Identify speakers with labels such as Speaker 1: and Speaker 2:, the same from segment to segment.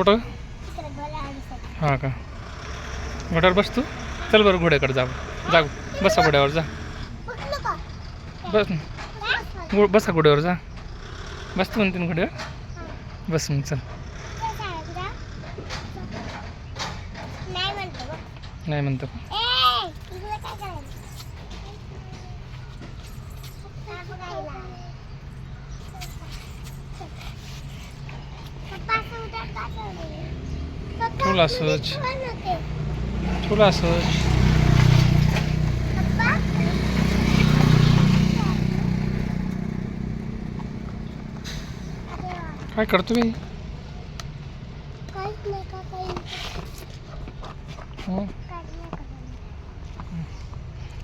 Speaker 1: कुठं. हां का? घोड्यावर बस तू. चल बरं घोड्याकडे जा जा बसा घोड्यावर जा? बस. बसा. घोड्यावर जा. बस तू म्हणते घोड्यावर. बस मग चल?
Speaker 2: नाही म्हणतो बघ.
Speaker 1: नाही म्हणतो
Speaker 2: ए, इकडे काय करायचं? पप्पा बघायला. पप्पा असं उठत का ठेवलंय? होते.
Speaker 1: तुला असं
Speaker 2: पप्पा?
Speaker 1: काय करतो मी
Speaker 2: काही
Speaker 1: हं?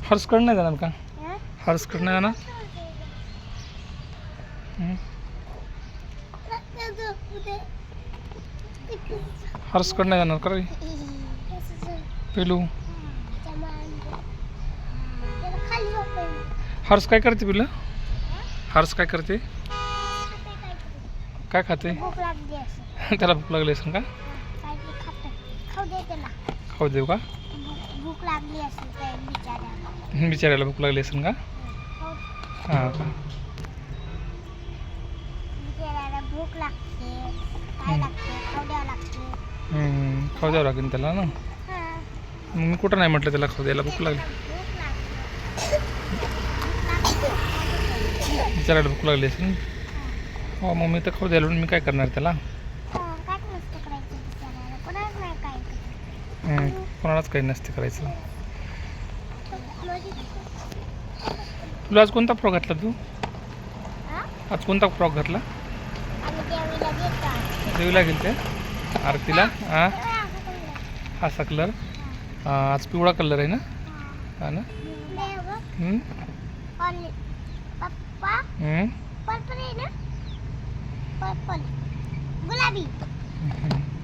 Speaker 2: काहीच नाही
Speaker 1: जाणार का
Speaker 2: हं?
Speaker 1: हर्षकडे नाही जाणार हर्षकडे नाही जाणार का रे पिलू हर्ष काय करते पिलं हर्ष काय करते काय खाते त्याला भूक लागली असेल का
Speaker 2: खाऊ
Speaker 1: देऊ का
Speaker 2: भूक भूक लागली असेल त्या बिचाऱ्याला
Speaker 1: भूक लागली असेल का हां का
Speaker 2: भूक लागते काय लागते खाऊ द्यावं लागते
Speaker 1: खाऊ द्यावं लागेल त्याला ना? मग मी कुठं नाही म्हटलं त्याला खाऊ द्यायला भूक लागली. बिचारायला भूक लागली असेल हो मग मी तर खाऊ द्यायला मी काय करणार त्याला? कोणालाच काही नसते करायचं. तुला आज कोणता फ्रॉक घातला तू? आज कोणता फ्रॉक घातला?
Speaker 2: आम्ही देवीला घेतो आज.
Speaker 1: देवीला गेल ते? आरतीला. हां?
Speaker 2: हां, असं
Speaker 1: कलर आज पिवळा कलर आहे ना?
Speaker 2: हां.
Speaker 1: ना?
Speaker 2: गुलाबी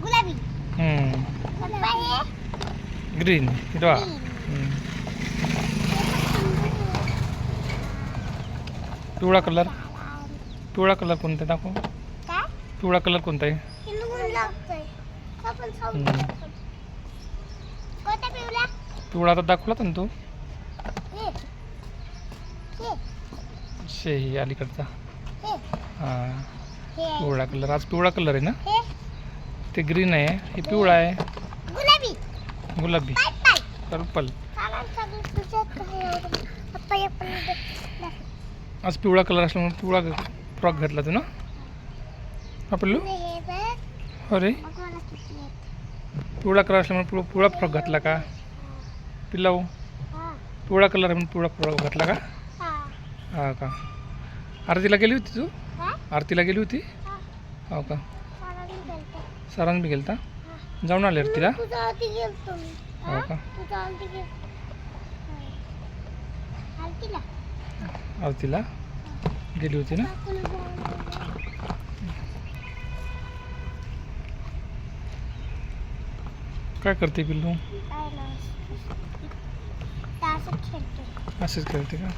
Speaker 2: गुलाबी
Speaker 1: ग्रीन हिरवा. पिवळा कलर पिवळा कलर कोणता दाखव. पिवळा कलर कोणता आहे? पिवळा. तर दाखवला ना तू?
Speaker 2: हे. हे.
Speaker 1: शे ही अलीकडचा.
Speaker 2: हे.
Speaker 1: पिवळा कलर. आज पिवळा कलर आहे ना? ते ग्रीन आहे. हे पिवळा आहे.
Speaker 2: गुलाबी.
Speaker 1: पर्पल. आज पिवळा कलर असल्यामुळे पिवळा फ्रॉक घातला तू ना?
Speaker 2: बघ
Speaker 1: अरे? पिवळा कलर असल्यामुळे पिवळा पिवळा फ्रॉक घातला का? पिल्लाऊ पिवळा कलर आहे म्हणून पिवळा फ्रॉक घातला का?
Speaker 2: हां.
Speaker 1: का? आरतीला गेली होती तू? आरतीला गेली होती?
Speaker 2: हां.
Speaker 1: का? सरांनी बी गेलता? जाऊन आले आरतीला? हो का? आरतीला? गेली होती ना? काय करते पिल्लू?
Speaker 2: असंच खेळतो
Speaker 1: का?